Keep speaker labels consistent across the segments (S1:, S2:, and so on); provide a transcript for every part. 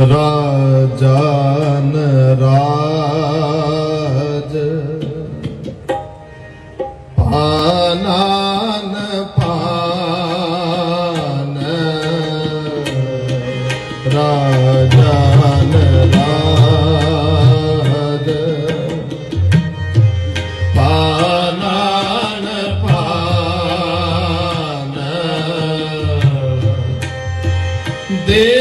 S1: राजन राज पानान पान राजन राज पानान पान दे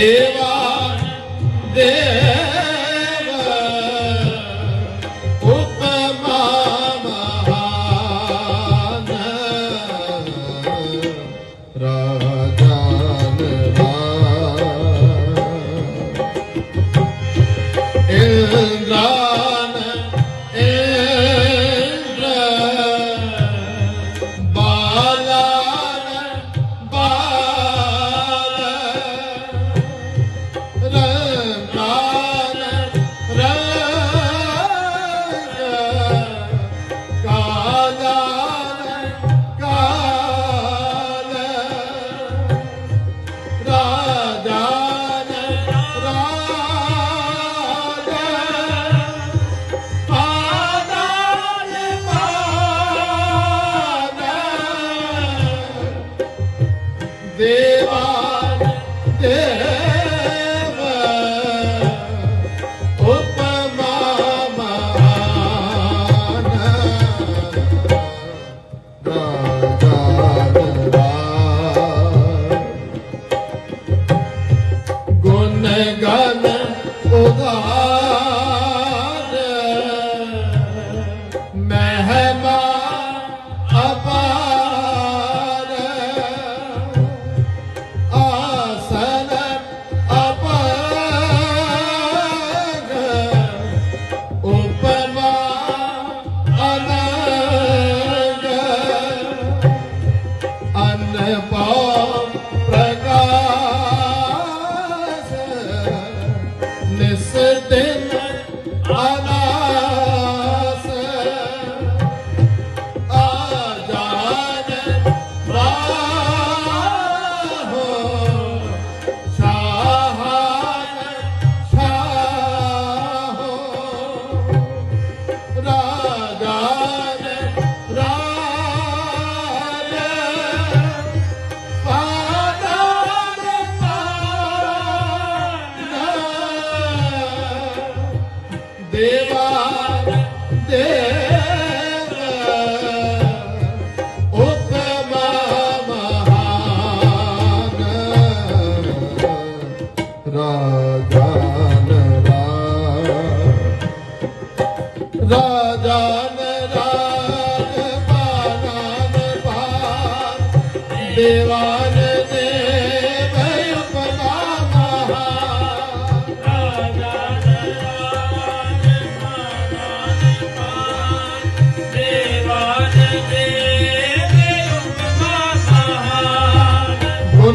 S1: Pelo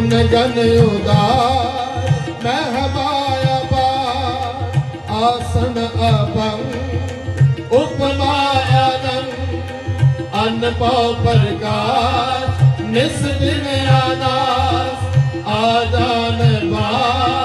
S1: ਗੁਣ ਗਨ ਉਦਾਰ, ਮਹਿਮਾਇਆ ਬਾ ਆਸਨ ਅਪੰ ਉਪਮਾ ਆਨੰ ਅਨ ਪਉ ਪ੍ਰਕਾਸ਼, ਨਿਸ ਦਿਨ ਆਨਾਸ ਆਦਾਨ ਬਾ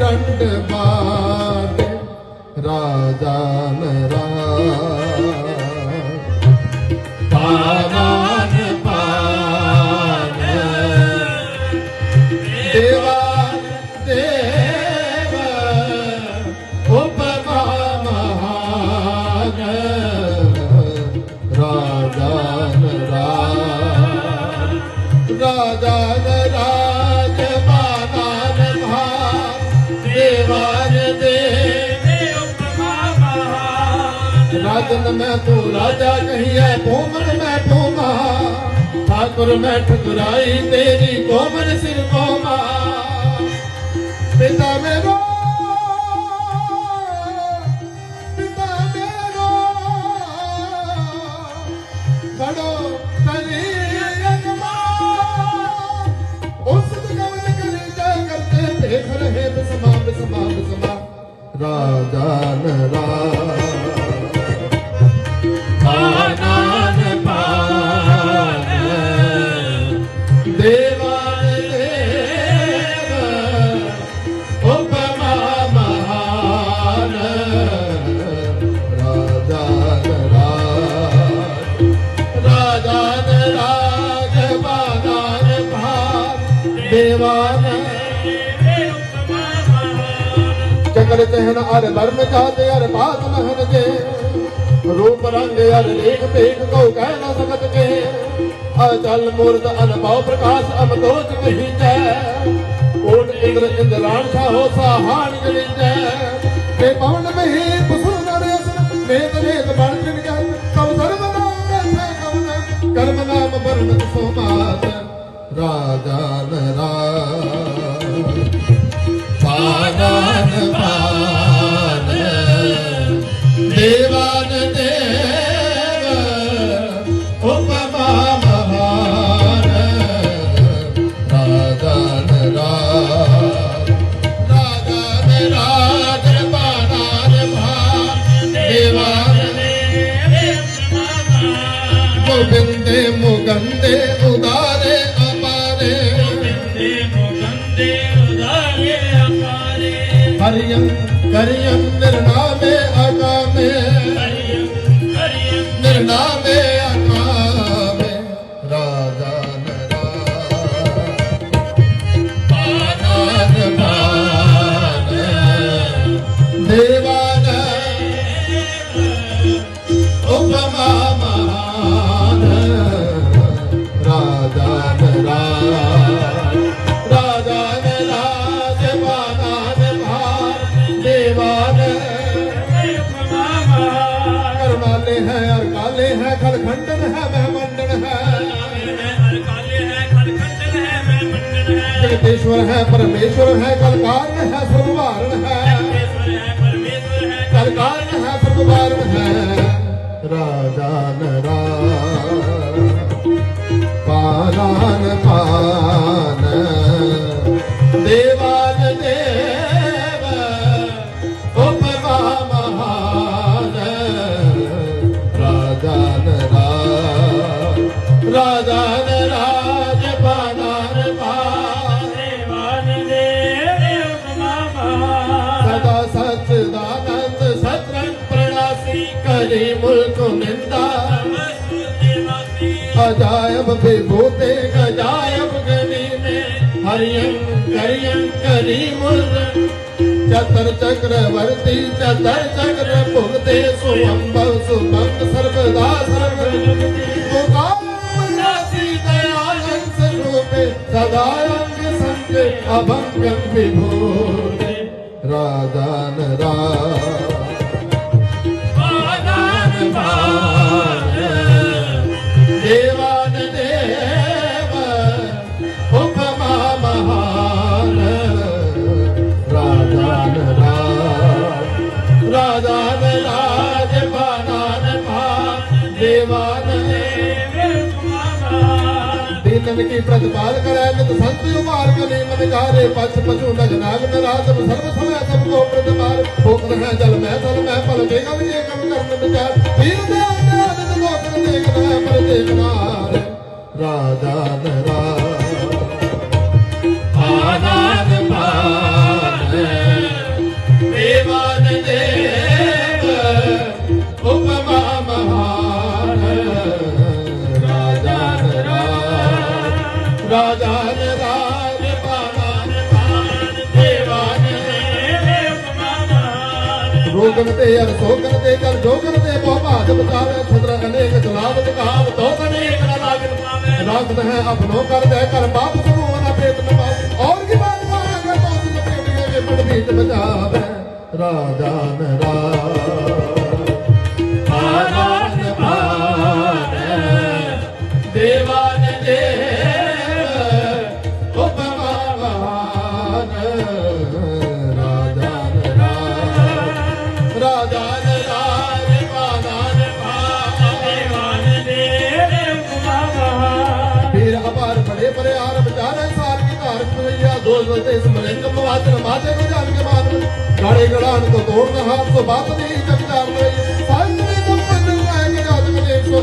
S1: ਡੰਡ ਬਾਟੇ ਰਾਜਾ ਨਰਾਜ। ਪਾਵਨ ਪਾਵਨ ਦੇਵਾ ਦੇਵ ਉਪਮਾ ਮਹਾਨ ਰਾਜਾ ਨਰਾਜ। ਰਾਜਾ ਰਾਜਨ ਮੈਂ ਤੂੰ ਰਾਜਾ ਕਹੀਏ ਭੂਮਨ ਮੈਂ ਭੂਮਾ। ਠਾਕੁਰ ਮੈਂ ਠੁਕਰਾਈ, ਤੇਰੀ ਕੋਮਨ ਸਿਰ ਕੋਮਾ। ਪਿਤਾ ਮੇਰੋ ਪਿਤਾ ਮੇਰੋ ਬੜੋ ਤਰੀ ਅਗਮਾ। ਉਸ ਗਵਨ ਕਰੇ ਜਾ ਕਰਤੇ, ਦੇਖ ਰਹੇ ਬਸਮਾ ਬਸਮਾ ਬਸਮਾ। ਰਾਜਾ ਨਰਾ ਚਕਰ ਚਹਨ ਅਰ ਬਰਮ ਜਾਤੇ ਅਰ ਬਾਤ ਮਹਨ ਜੇ ਰੂਪ ਰੰਗ ਅਰ ਲੇਖ ਭੇਖ ਕੋ ਕਹਿ ਨਾ ਸਕਤ ਕੇ ਅਚਲ ਮੂਰਤ ਅਨਭਉ ਪ੍ਰਕਾਸ਼ ਅਮਦੋਜ ਕਹੀ ਕੋਟ ਇੰਦਰ ਇੰਦਰਾਣ ਸਾਹੋ ਸਾਹਾਨ ਗਲੀ ਤੇ ਪਵਨ ਮਹੀ ਪੁਸੁ ਨਰੇਸ ਮੇਦ ਮੇਦ ਬਣ ਜਿਨ ਗੈ ਕਉ ਸਰਬ ਨਾਮ ਮੈਂ ਕਵਨ ਕਰਮ ਨਾਮ ਵਰਨ ਸੋਮਾਤ। ਰਾਜਾ ਨਰਾਜ ਹਰਿਯੰ ਕਰਿਯੰ ਨਿਰਨਾਮੇ ਜਗਤੇਸ਼ਵਰ ਹੈ ਪਰਮੇਸ਼ਵਰ ਹੈ ਕਲਕਾਰ ਹੈ ਸਰਵਾਰਨ ਪ੍ਰਣਾਸੀ ਕਰੀ ਮੁਲਕ ਨਿੰਦਾ। ਅਜਾਇਬ ਵਿਭੂਤੇ ਗਜਾਇਬ ਗਨੀ ਨੇ ਹਰਿਯੰ ਕਰਿਯੰ ਕਰੀ ਚਤਰ ਚਕਰਵਰਤੀ ਚਤਰ ਚਕਰ ਭੁਗਤੇ ਸੁਅੰਬਰ ਸੁਮੰਤ ਸਰਬਦਾ ਸਰਬ। ਤੁਕਾਰ ਮਨਾਸੀ ਦਇਆਲੰ ਸਰੂਪੇ, ਸਦਾ ਅੰਗ ਸੰਗ ਅਭੰਗੰ ਵਿਭੂਤੇ ਰਾਜਾ ਨਰਾ ਦਿਨਨ ਕੀ ਪ੍ਰਤਪਾਲ ਕਰੈ ਨਿਤ ਸੰਤ ਉਮਾਰ ਕਲੀ ਮਨ ਜਾਰੇ ਪਛ ਪਛੂ ਨਗ ਨਾਗ ਨਰਾਜ ਸਰਬ ਸਮੈ ਸਭ ਕੋ ਪ੍ਰਤਪਾਲ ਹੋਕ ਰਹਿ ਜਲ ਮੈਂ ਤਲ ਮੈਂ ਪਲ ਦੇ ਕਵ ਜੇ ਕਮ ਕਰਨ ਵਿਚਾਰ ਪੀਰ ਦੇ ਅੰਦੇ ਆਨੰਦ ਲੋਕਨ ਦੇਖਣਾ ਪਰ ਦੇਖਣਾ ਰਾਜਾ ਨਰਾਜ ਤੇ ਅਰ ਸੋਗਨ ਤੇ ਕਰ ਜੋਗਨ ਤੇ ਬਹੁ ਬਾਦ ਬਤਾਵੇ, ਖੁਦਰ ਅਨੇਕ ਜਲਾਵਤ ਕਾਮ ਤੋ ਅਨੇਕ ਨਾ ਲਾਗਨ ਪਾਵੇ ਰਾਗਤ ਹੈ ਆਪਣੋ ਕਰ ਦੇ ਕਰ ਬਾਪ ਸਮੂਹ ਨਾ ਪੇਟ ਨ ਔਰ ਕੀ ਬਾਤ ਮਾਰਾਂਗੇ ਤੋ ਸੁਨ ਪੇੜੀਏ ਜੇ ਮਨ ਬੀਤ ਬਜਾਵੇ ਖਵਈਆ ਦੋ ਦੋ ਤੇ ਸਮਰਿੰਦ ਮਵਾਤਨ ਮਾਤੇ ਨੂੰ ਜਾਣ ਕੇ ਮਾਨ ਗਾੜੇ ਗੜਾਨ ਤੋਂ ਤੋੜਨ ਹਾਥ ਸੋ ਬਾਤ ਦੀ ਜਗਦਾਰ ਲਈ ਸਾਜਨੇ ਤੋਂ ਪੰਨ ਲੈ ਕੇ ਰਾਜ ਮਲੇ ਸੋ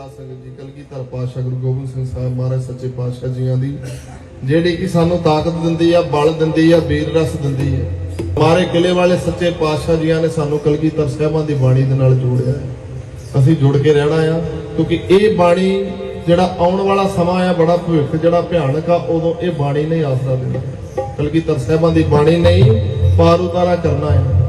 S1: ਸਾਧ ਸੰਗਤ ਜੀ ਕਲਗੀਧਰ ਪਾਤਸ਼ਾਹ ਗੁਰੂ ਗੋਬਿੰਦ ਸਿੰਘ ਸਾਹਿਬ ਮਹਾਰਾਜ ਸੱਚੇ ਪਾਤਸ਼ਾਹ ਜੀਆਂ ਦੀ, ਜਿਹੜੀ ਕਿ ਸਾਨੂੰ ਤਾਕਤ ਦਿੰਦੀ ਆ, ਬਲ ਦਿੰਦੀ ਆ ਵੀਰ ਰਸ ਦਿੰਦੀ ਆ। ਮਾਰੇ ਕਿਲੇ ਵਾਲੇ ਸੱਚੇ ਪਾਤਸ਼ਾਹ ਜੀਆਂ ਨੇ ਸਾਨੂੰ ਕਲਗੀਧਰ ਸਾਹਿਬਾਂ ਦੀ ਬਾਣੀ ਦੇ ਨਾਲ ਜੋੜਿਆ। ਅਸੀਂ ਜੁੜ ਕੇ ਰਹਿਣਾ ਆ, ਕਿਉਂਕਿ ਇਹ ਬਾਣੀ ਜਿਹੜਾ ਆਉਣ ਵਾਲਾ ਸਮਾਂ ਆ, ਬੜਾ ਭਵਿੱਖ ਜਿਹੜਾ ਭਿਆਨਕ ਆ, ਉਦੋਂ ਇਹ ਬਾਣੀ ਨਹੀਂ ਆਸਰਾ ਦਿੰਦਾ ਕਲਗੀਧਰ ਸਾਹਿਬਾਂ ਦੀ ਬਾਣੀ ਨਹੀਂ, ਪਾਰ ਉਤਾਰਾ ਕਰਨਾ ਹੈ